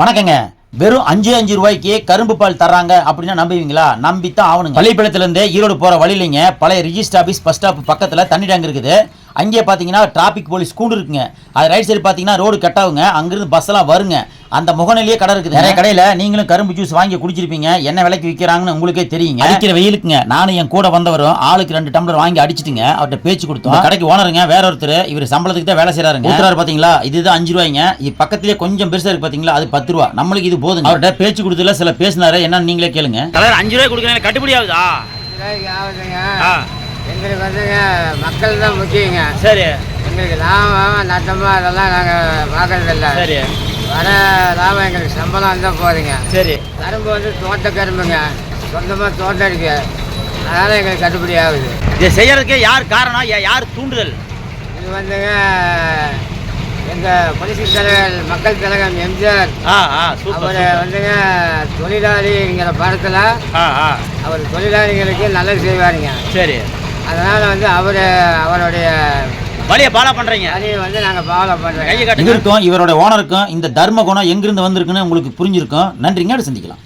வணக்கங்க. வெறும் அஞ்சு அஞ்சு ரூபாய்க்கு கரும்பு பால் தர்றாங்க அப்படின்னா நம்புவீங்களா? நம்பித்தான் ஆகணுங்க. பள்ளிப்பள்ளத்திலேருந்து ஈரோடு போகிற வழியிலைங்க பழைய ரிஜிஸ்டர் ஆஃபீஸ் பஸ் ஸ்டாப் பக்கத்தில் தண்ணி டேங்க் இருக்குது. அங்கே பார்த்தீங்கன்னா டிராஃபிக் போலீஸ் கூண்டு இருக்குங்க. அது ரைட் சைடு பார்த்தீங்கன்னா ரோடு கட்டாவுங்க அங்கேருந்து பஸ்ஸெல்லாம் வருங்க. அந்த முகநிலையே கடை இருக்குது நிறைய கடையில் நீங்களும் கரும்பு ஜூஸ் வாங்கி குடிச்சிருப்பீங்க என்ன விலைக்கு விற்கிறாங்கன்னு உங்களுக்கே தெரியுங்க. அடிக்கிற வெயிலுக்குங்க. நானும் என் கூட வந்தவரும் ஆளுக்கு ரெண்டு டம்ளர் வாங்கி அடிச்சிட்டுங்க. அவர்கிட்ட பேச்சு கொடுத்தோம். கடைக்கு ஓனருங்க வேற ஒருத்தர் இவர் சம்பளத்துக்கு தான் வேலை செய்றாருங்க. ஊத்துறாரு பாத்தீங்களா? இதுதான் அஞ்சு ரூபாய்ங்க. இது பக்கத்திலே கொஞ்சம் பெருசா இருக்கு பாத்தீங்களா? அது பத்து ரூபா. நம்மளுக்கு இது போதுங்க. அவர்கிட்ட பேச்சு கொடுத்துல சில பேசினாரு. என்னன்னு நீங்களே கேளுங்க. அஞ்சு ரூபாய் கொடுக்குறேன். கட்டுப்படி ஆகுதா? எங்களுக்கு வந்துங்க மக்கள் தான் முக்கியங்க. சரி. எங்களுக்கு லாபம் நட்டமாக அதெல்லாம் நாங்கள் பார்க்கறதில்ல. சரி. வர லாபம் எங்களுக்கு சம்பளம் இருந்தால் போதுங்க. சரி. கரும்பு வந்து தோட்ட கரும்புங்க. சொந்தமாக தோட்டம் இருக்கு. அதனால் எங்களுக்கு கட்டுப்படி ஆகுது. இதை செய்யறதுக்கு யார் காரணம்? யா- யார் தூண்டுதல்? இது வந்துங்க எங்கள் புரட்சி தலைவர் மக்கள் கழகம் எம்ஜிஆர். ஆ ஆ சூப்பர் அவர் சூப்பர். வந்துங்க தொழிலாளிங்கிற படத்தில் ஆ ஆ. அவர் தொழிலாளிகளுக்கு நல்லது செய்வாருங்க. சரி. அதனால் வந்து அவர் அவருடைய வழியை பாலா பண்றீங்க. அதையை வந்து நாங்கள் ஃபாலோ பண்ணுறோம் கையை கட்டுங்க. இவருக்கும் இவரோட ஓனருக்கும் இந்த தர்ம குணம் எங்கிருந்து வந்திருக்குன்னு உங்களுக்கு புரிஞ்சிருக்கும். நன்றிங்க அடுத்து சந்திக்கலாம்.